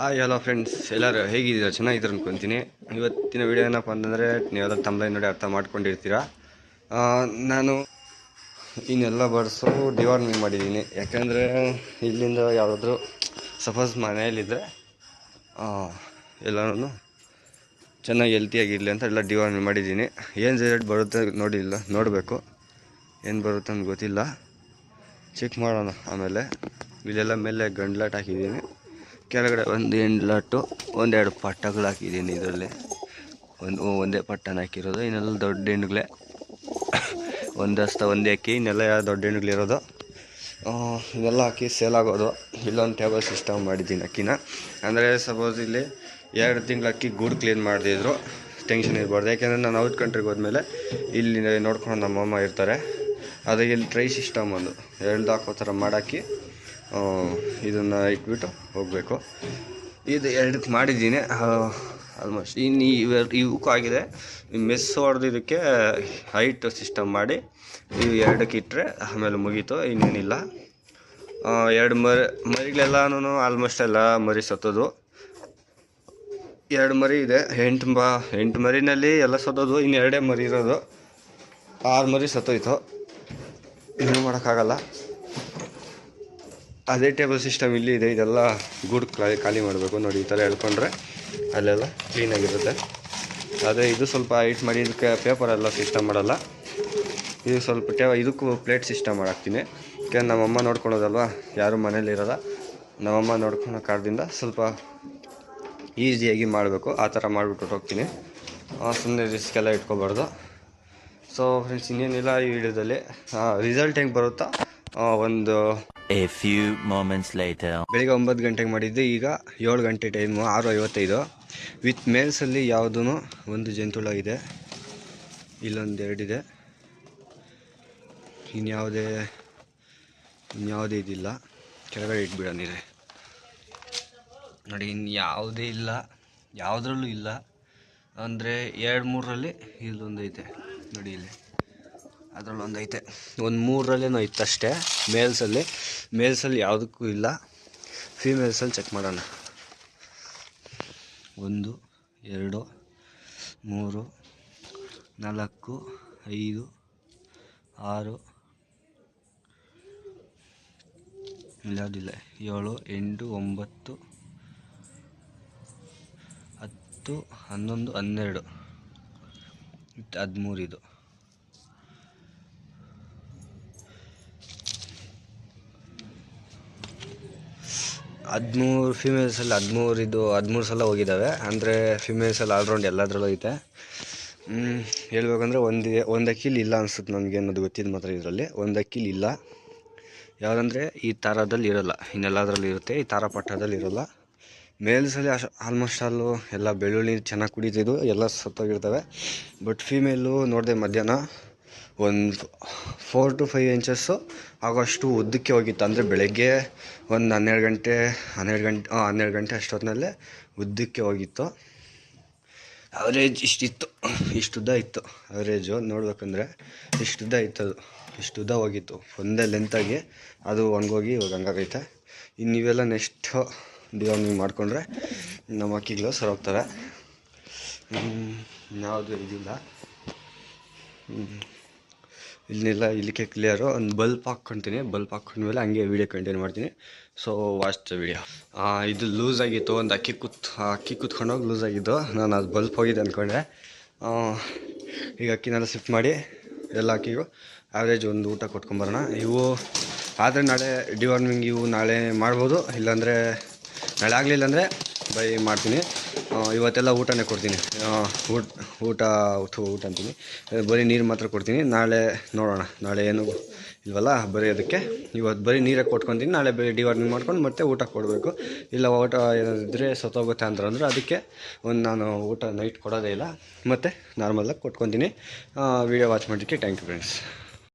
Hi hello friends ಎಲ್ಲರೂ ಹೇಗಿದ್ದೀರಾ? ಚೆನ್ನಾಗಿದ್ರು ಅನ್ಕೊತೀನಿ. ಇವತ್ತಿನ ವಿಡಿಯೋ ಏನಪ್ಪ ಅಂತಂದರೆ, ನೀವೆಲ್ಲ ತಮ್ಮಲೈ ನೋಡಿ ಅರ್ಥ ಮಾಡ್ಕೊಂಡಿರ್ತೀರಾ? ನಾನು ಇನ್ನೆಲ್ಲ ಬರ್ಸು ಡಿವಾರ್ಮಿಂಗ್ ಮಾಡಿದ್ದೀನಿ. ಯಾಕೆಂದರೆ, ಇಲ್ಲಿಂದ ಯಾವುದಾದ್ರೂ ಸಪೋಸ್ ಮನೆಯಲ್ಲಿದ್ದರೆ ಎಲ್ಲನೂ ಚೆನ್ನಾಗಿ ಹೆಲ್ತಿಯಾಗಿರಲಿ ಅಂತ ಎಲ್ಲ ಡಿವಾರ್ಮಿಂಗ್ ಮಾಡಿದ್ದೀನಿ. ಏನು ರಿಸಲ್ಟ್ ಬರುತ್ತೆ ನೋಡಿಲ್ಲ ನೋಡಬೇಕು. ಏನು ಬರುತ್ತೆ ಅಂತ ಗೊತ್ತಿಲ್ಲ. ಚೆಕ್ ಮಾಡೋಣ ಆಮೇಲೆ. ಇಲ್ಲೆಲ್ಲ ಮೇಲೆ ಗಂಡ್ಲಾಟ್ ಹಾಕಿದ್ದೀನಿ. ಕೆಳಗಡೆ ಒಂದು ಎಂಡ್ಲಾಟು ಒಂದೆರಡು ಪಟ್ಟಗಳು ಹಾಕಿದ್ದೀನಿ ಇದರಲ್ಲಿ. ಒಂದು ಒಂದೇ ಪಟ್ಟನ ಹಾಕಿರೋದು. ಇನ್ನೆಲ್ಲ ದೊಡ್ಡ ಹೆಣ್ಣುಗಳೇ ಒಂದು ಹಸ್ತ ಒಂದೇ ಅಕ್ಕಿ ಇನ್ನೆಲ್ಲ ದೊಡ್ಡ ಹೆಣ್ಣುಗಳಿರೋದು ಆ, ಇದೆಲ್ಲ ಹಾಕಿ ಸೇಲ್ ಆಗೋದು. ಇಲ್ಲೊಂದು ಟೇಬಲ್ ಸಿಸ್ಟಮ್ ಮಾಡಿದ್ದೀನಿ ಅಕ್ಕಿನ. ಅಂದರೆ ಸಪೋಸ್ ಇಲ್ಲಿ ಎರಡು ತಿಂಗಳು ಅಕ್ಕಿ ಗೂಡು ಕ್ಲೀನ್ ಮಾಡಿದ್ರು ಟೆನ್ಷನ್ ಇರಬಾರ್ದು. ಯಾಕೆಂದರೆ ನಾನು ಔಟ್ ಕಂಟ್ರಿಗೆ ಹೋದ್ಮೇಲೆ ಇಲ್ಲಿ ನೋಡ್ಕೊಂಡು ನಮ್ಮಮ್ಮ ಇರ್ತಾರೆ. ಅದಕ್ಕೆ ಇಲ್ಲಿ ಟ್ರೈ ಸಿಸ್ಟಮ್ ಒಂದು. ಎರಡು ಹಾಕೋ ಥರ ಮಾಡಾಕಿ ಇದನ್ನು ಇಟ್ಬಿಟ್ಟು ಹೋಗಬೇಕು. ಇದು ಎರಡಕ್ಕೆ ಮಾಡಿದ್ದೀನಿ. ಆಲ್ಮೋಸ್ಟ್ ಇನ್ನು ಇವೆ ಇವಕ್ಕೂ ಆಗಿದೆ. ಮೆಸ್ ಹೊಡೆದಿದ್ದಕ್ಕೆ ಹೈಟ್ ಸಿಸ್ಟಮ್ ಮಾಡಿ ಇವು ಎರಡಕ್ಕೆ ಇಟ್ಟರೆ ಆಮೇಲೆ ಮುಗೀತು, ಇನ್ನೇನಿಲ್ಲ. ಎರಡು ಮರಿ ಮರಿಗಳೆಲ್ಲನೂ ಆಲ್ಮೋಸ್ಟ್ ಎಲ್ಲ ಮರಿ ಸತ್ತೋದು. ಎರಡು ಮರಿ ಇದೆ. ಎಂಟು ಬ ಎಂಟು ಮರಿನಲ್ಲಿ ಎಲ್ಲ ಸತ್ತೋದು, ಇನ್ನು ಎರಡೇ ಮರಿ ಇರೋದು. ಆರು ಮರಿ ಸತ್ತೋಯ್ತು. ಇನ್ನೂ ಮಾಡೋಕ್ಕಾಗಲ್ಲ. ಅದೇ ಟೇಬಲ್ ಸಿಸ್ಟಮ್ ಇಲ್ಲಿ ಇದೆ, ಇದೆಲ್ಲ ಗೂಡು ಖಾಲಿ ಮಾಡಬೇಕು ನೋಡಿ, ಈ ಥರ ಎಳ್ಕೊಂಡ್ರೆ ಅಲ್ಲೆಲ್ಲ ಕ್ಲೀನಾಗಿರುತ್ತೆ ಅದೇ ಇದು ಸ್ವಲ್ಪ ಹೈಟ್ ಮಾಡಿ, ಇದಕ್ಕೆ ಪೇಪರ್ ಎಲ್ಲ ಸಿಸ್ಟಮ್ ಮಾಡಲ್ಲ. ಇದು ಸ್ವಲ್ಪ ಟೇ ಇದಕ್ಕೂ ಪ್ಲೇಟ್ ಸಿಸ್ಟಮ್ ಮಾಡಾಕ್ತೀನಿ ಯಾಕೆ ನಮ್ಮಮ್ಮ ನೋಡ್ಕೊಳೋದಲ್ವ ಯಾರು ಇರೋಲ್ಲ. ನಮ್ಮಮ್ಮ ನೋಡ್ಕೊಳೋ ಕಾರಣದಿಂದ ಸ್ವಲ್ಪ ಈಸಿಯಾಗಿ ಮಾಡಬೇಕು. ಆ ಥರ ಮಾಡಿಬಿಟ್ಟು ಹೋಗ್ತೀನಿ. ಸುಮ್ಮನೆ ರಿಸ್ಕ್ ಎಲ್ಲ ಇಟ್ಕೋಬಾರ್ದು. ಸೊ ಫ್ರೆಂಡ್ಸ್ ಇನ್ನೇನಿಲ್ಲ ಈ ವಿಡಿಯೋದಲ್ಲಿ. ರಿಸಲ್ಟ್ ಹೆಂಗೆ ಬರುತ್ತಾ ಒಂದು A few moments later. ಬೆಳಿಗ್ಗೆ ಒಂಬತ್ತು ಗಂಟೆಗೆ ಮಾಡಿದ್ದು ಈಗ ಏಳು ಗಂಟೆ ಟೈಮು ಆರು ಐವತ್ತೈದು. ವಿತ್ ಮೇಲ್ಸಲ್ಲಿ ಯಾವುದೂ ಒಂದು ಜಂತುಳ ಇದೆ ಇಲ್ಲೊಂದು ಎರಡಿದೆ ಇನ್ಯಾವುದೇ ಇನ್ಯಾವುದೇ ಇದಿಲ್ಲ. ಕೆಳಗಡೆ ಇಟ್ಬಿಡೋಣ ನೀರೆ ನೋಡಿ ಇನ್ನು ಯಾವುದೇ ಇಲ್ಲ. ಯಾವುದ್ರಲ್ಲೂ ಇಲ್ಲ. ಅಂದರೆ ಎರಡು ಮೂರರಲ್ಲಿ ಇಲ್ಲೊಂದು ಐತೆ ನೋಡಿ ಇಲ್ಲಿ. ಅದರಲ್ಲಿ ಒಂದು ಐತೆ ಒಂದು ಮೂರರಲ್ಲೇನೋ ಇತ್ತಷ್ಟೇ. ಮೇಲ್ಸಲ್ಲಿ ಮೇಲ್ಸಲ್ಲಿ ಯಾವುದಕ್ಕೂ ಇಲ್ಲ. ಫೀಮೇಲ್ಸಲ್ಲಿ ಚೆಕ್ ಮಾಡೋಣ. ಒಂದು, ಎರಡು, ಮೂರು, ನಾಲ್ಕು, ಐದು, ಆರು ಇಲ್ಲಾದಿಲ್ಲ ಏಳು, ಎಂಟು, ಒಂಬತ್ತು, ಹತ್ತು, ಹನ್ನೊಂದು, ಹನ್ನೆರಡು. ಇತ್ತು ಹದಿಮೂರು ಫೀಮೇಲ್ಸಲ್ಲಿ ಹದಿಮೂರು ಇದು ಹದಿಮೂರು ಸಲ ಹೋಗಿದ್ದಾವೆ. ಅಂದರೆ ಫಿಮೇಲ್ಸಲ್ಲಿ ಆಲ್ರೌಂಡ್ ಎಲ್ಲದರಲ್ಲೂ ಐತೆ. ಹೇಳ್ಬೇಕಂದ್ರೆ ಒಂದು ಒಂದು ಅಕ್ಕಿಲಿ ಇಲ್ಲ ಅನ್ಸುತ್ತೆ ನನಗೆ ಅನ್ನೋದು ಗೊತ್ತಿದ್ದು ಮಾತ್ರ ಇದರಲ್ಲಿ. ಒಂದು ಅಕ್ಕಿಲಿ ಇಲ್ಲ. ಯಾವುದಂದರೆ ಈ ಥರದಲ್ಲಿ ಇರೋಲ್ಲ. ಇನ್ನೆಲ್ಲದರಲ್ಲಿ ಇರುತ್ತೆ, ಈ ಥರ ಪಟ್ಟದಲ್ಲಿ ಇರೋಲ್ಲ ಮೇಲ್ಸಲ್ಲಿ ಅಶ್ ಆಲ್ಮೋಸ್ಟ್ ಅಲ್ಲೂ ಎಲ್ಲ ಬೆಳ್ಳುಳ್ಳಿ ಚೆನ್ನಾಗಿ ಕುಡಿತಿದ್ದು, ಎಲ್ಲ ಸತ್ತೋಗಿರ್ತವೆ. ಬಟ್ ಫೀಮೇಲು ನೋಡಿದೆ ಮಧ್ಯಾಹ್ನ ಒಂದು ಫೋರ್ ಟು ಫೈವ್ ಇಂಚಸ್ಸು ಆಗೋಷ್ಟು ಉದ್ದಕ್ಕೆ ಹೋಗಿತ್ತು. ಅಂದರೆ ಬೆಳಗ್ಗೆ ಒಂದು ಹನ್ನೆರಡು ಗಂಟೆ ಹನ್ನೆರಡು ಗಂಟೆ ಹಾಂ ಹನ್ನೆರಡು ಗಂಟೆ ಅಷ್ಟೊತ್ತಿನಲ್ಲೇ ಉದ್ದಕ್ಕೆ ಹೋಗಿತ್ತು. ಅವರೇಜ್ ಇಷ್ಟಿತ್ತು ಇಷ್ಟುದ್ದ ಇತ್ತು. ಅವರೇಜು ನೋಡ್ಬೇಕಂದ್ರೆ ಇಷ್ಟುದ್ದ ಇತ್ತು ಅದು. ಇಷ್ಟುದ್ದ ಹೋಗಿತ್ತು. ಒಂದೇ ಲೆಂತಾಗಿ ಅದು ಒಣಗೋಗಿ ಇವಾಗ ಹಂಗಾಗೈತೆ. ಇನ್ನು ಇವೆಲ್ಲ ನೆಕ್ಸ್ಟ್ ಡಿವಾರ್ಮಿಂಗ್ ಮಾಡಿಕೊಂಡ್ರೆ ನಮ್ಮ ಅಕ್ಕಿಗಳು ಸರೋಗ್ತವೆ ಯಾವುದು ಇದಿಲ್ಲ. ಹ್ಮ್. ಇಲ್ಲೆಲ್ಲ ಇಲ್ಲಿಗೆ ಕ್ಲಿಯರು ಒಂದು ಬಲ್ಪ್ ಹಾಕ್ಕೊತೀನಿ ಬಲ್ಪ್ ಹಾಕ್ಕೊಂಡ್ಮೇಲೆ ಹಂಗೆ ವೀಡಿಯೋ ಕಂಟಿನ್ಯೂ ಮಾಡ್ತೀನಿ. ಸೊ ದ ವಿಡಿಯೋ ಇದು ಲೂಸ್ ಆಗಿತ್ತು ಒಂದು ಅಕ್ಕಿ ಕುತ್ ಅಕ್ಕಿ ಕುತ್ಕೊಂಡೋಗಿ ಲೂಸ್ ಆಗಿದ್ದು. ನಾನು ಅದು ಬಲ್ಪ್ ಹೋಗಿದೆ ಅಂದ್ಕೊಂಡೆ ಈಗ ಅಕ್ಕಿನೆಲ್ಲ ಶಿಫ್ಟ್ ಮಾಡಿ ಎಲ್ಲ ಅಕ್ಕಿಗೂ ಆವ್ರೇಜ್ ಒಂದು ಊಟ ಕೊಟ್ಕೊಂಬರೋಣ. ಇವು ಆದರೆ ನಾಳೆ ಡಿವಾರ್ಮಿಂಗ್ ಇವು ನಾಳೆ ಮಾಡ್ಬೋದು. ಇಲ್ಲಾಂದರೆ ನಾಳೆ ಆಗಲಿಲ್ಲ ಅಂದರೆ ಬೈ ಮಾಡ್ತೀನಿ. ಇವತ್ತೆಲ್ಲ ಊಟನೇ ಕೊಡ್ತೀನಿ. ಊಟ ಊಟ ಊಟ ಅಂತೀನಿ. ಬರೀ ನೀರು ಮಾತ್ರ ಕೊಡ್ತೀನಿ. ನಾಳೆ ನೋಡೋಣ. ನಾಳೆ ಏನು ಇಲ್ವಲ್ಲ, ಬರೀ ಅದಕ್ಕೆ. ಇವತ್ತು ಬರೀ ನೀರೇ ಕೊಟ್ಕೊತೀನಿ. ನಾಳೆ ಬರೀ ಡಿವಾರ್ಮಿಂಗ್ ಮಾಡ್ಕೊಂಡು ಮತ್ತೆ ಊಟ ಕೊಡಬೇಕು. ಇಲ್ಲ, ಊಟ ಏನಾದಿದ್ರೆ ಸತ್ತೋಗುತ್ತೆ ಅಂತಂದ್ರೆ ಅದಕ್ಕೆ ಒಂದು ನಾನು ಊಟ ನೈಟ್ ಕೊಡೋದೇ ಇಲ್ಲ. ಮತ್ತು ನಾರ್ಮಲಾಗಿ ಕೊಟ್ಕೊತೀನಿ. ವಿಡಿಯೋ ವಾಚ್ ಮಾಡೋದಕ್ಕೆ ಥ್ಯಾಂಕ್ ಯು ಫ್ರೆಂಡ್ಸ್